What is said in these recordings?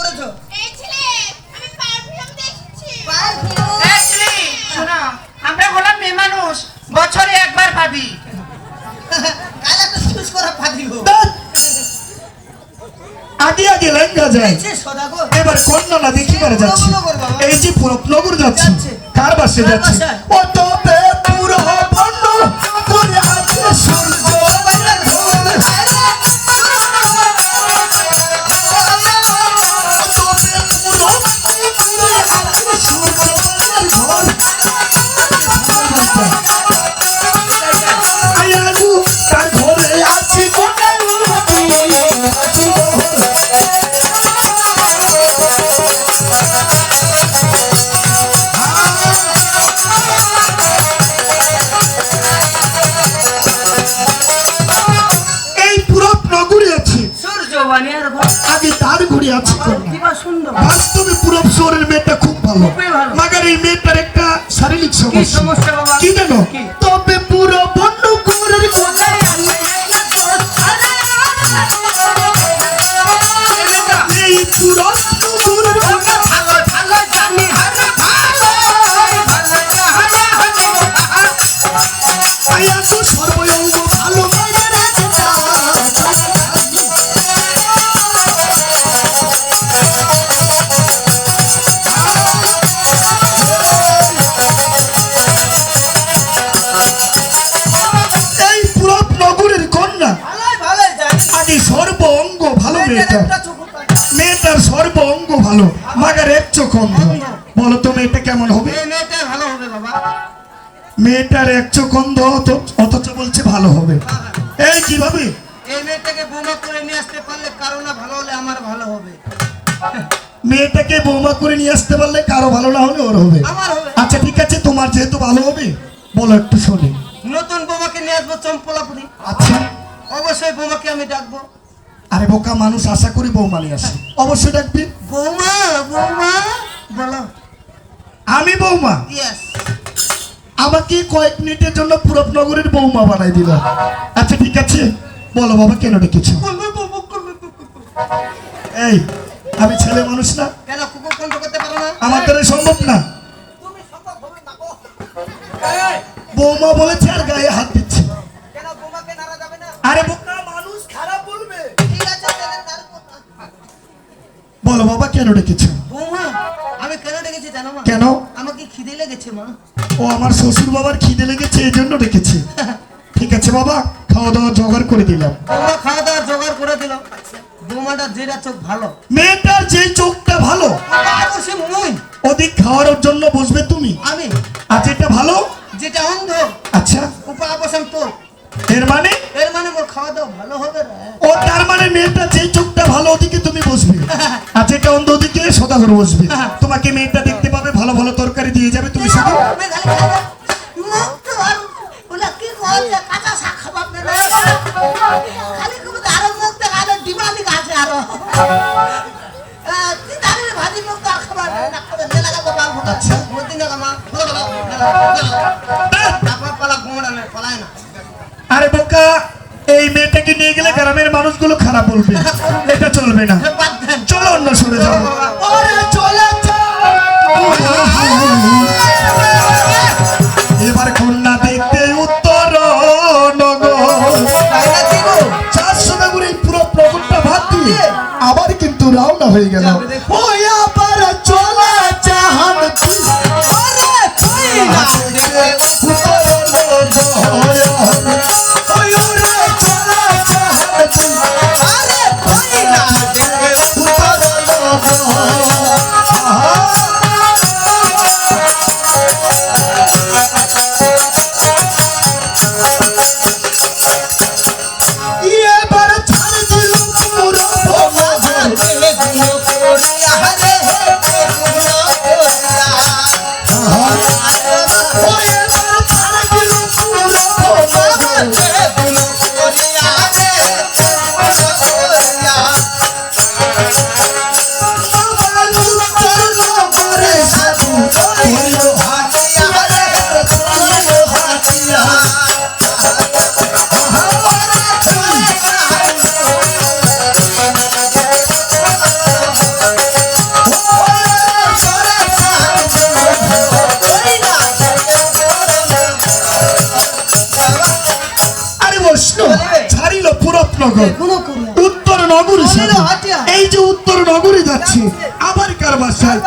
করেছ? এই ছেলে আমি পারফিউম দেখছি। এই ছেলে, শোনো আমরা হলাম মেয়ে মানুষ বছরে একবার ভাবি। কাল একটা চুজ করা পাঠিব আগে আগে লেঙ্গা যায়। এবার কন্যা না দেখিবার যাচ্ছি? নগর বাবা। এই যে পুরপনগর যাচ্ছি। যাচ্ছে। কার বাসে যাচ্ছি? সুন্দর বাস্তবে পুরব শহরের মেয়েটা খুব ভালো মাগার এই মেয়েটার একটা শারীরিক সমস্যা কি জানো তবে পুরো বন্য ঘরের কোথায় এই পুরো মেয়েটার সর্ব অঙ্গ ভালো মাগার এক চোখ অন্ধ। বলো তো মেয়েটা কেমন হবে? ভালো হবে বাবা। মেয়েটার এক চোখ অন্ধ অথচ বলছে ভালো হবে। এই কীভাবে? এই মেয়েটাকে বোমা করে নিয়ে আসতে পারলে কারও না ভালো হলে আমার ভালো হবে। মেয়েটাকে বৌমা করে নিয়ে আসতে পারলে কারও ভালো না হলে ওর হবে। আমার হবে। আচ্ছা ঠিক আছে তোমার যেহেতু ভালো হবে বলো একটু শোনে। নতুন বোমাকে নিয়ে আসব চম্পলাপুরি। আচ্ছা। অবশ্যই বোমাকে আমি ডাকবো। আরে বোকা মানুষ আশা করি বৌমা নিয়ে আসে অবশ্যই ডাকবি। বৌমা বৌমা। বলো। আমি বৌমা? আমাকে কয়েক মিনিটের জন্য পুরব নগরের বৌমা বানাই দিল। আচ্ছা ঠিক আছে। বলো বাবা কেন ডেকেছো? এই আমি ছেলে মানুষ না। কেন কুকুর করতে পারো না? আমার দ্বারা সম্ভব না। তুমি সম্ভব হবে না গো। বৌমা বলেছে আর গায়ে হাত কেন ডেকেছো? বৌমা আমি কেন ডেকেছি জানো মা? কেন? আমাকে খিদে লেগেছে মা। ও আমার শ্বশুর বাবার খিদে লেগেছে এই জন্য ডেকেছে। ঠিক আছে বাবা খাওয়া দাওয়া জোগাড় করে দিলাম। বৌমা খাওয়া দাওয়া জোগাড় করে দিল বৌমাটা যেটা চোখ ভালো। মেয়েটার যে চোখটা ভালো মুই ওদিক খাওয়ার জন্য বসবে তুমি। আমি। আর যেটা ভালো? যেটা অন্ধ। আচ্ছা। উপা অবসান তোর। এর মানে? এর মানে মোর খাওয়া দাওয়া ভালো হবে ও তার মানে মেয়েটা যে চোখটা ভালো ওদিকে তুমি বসবে। আর যেটা অন্ধ ওদিকে সদাগর বসবে। তোমাকে মেয়েটা দেখতে পাবে ভালো ভালো তরকারি দিয়ে যাবে তুমি শুধু না। না না। করে নে আচ্ছা। মতি না কামা আপনার পালা ঘুমড়া না পালায় না আরে বোকা এই মেয়েটাকে নিয়ে গেলে গ্রামের মানুষগুলো খারাপ বলবে। এটা চলবে না। চলো অন্য সরে যাব এবার দেখতে উত্তর? চারশো নগর এই পুরো প্রকটটা ভাত দিয়ে আবার কিন্তু রওনা হয়ে গেল। ওই প্রশ্ন ছাড়িল পুরপনগর উত্তর নগরী এই যে উত্তর নগরী যাচ্ছে আবার কার বাসায়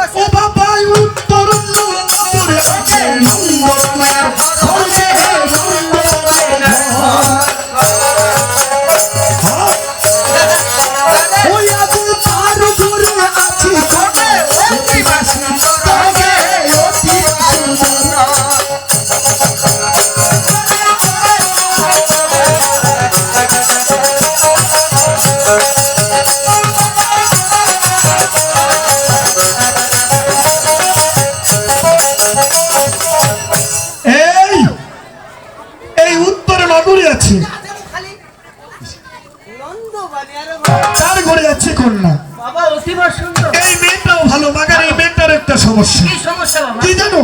কন্যা বাবা অতিবা সুন্দর এই মেয়েটাও ভালো মাগার এই মেয়েটার একটা সমস্যা। কি সমস্যা বাবা? কি জানো?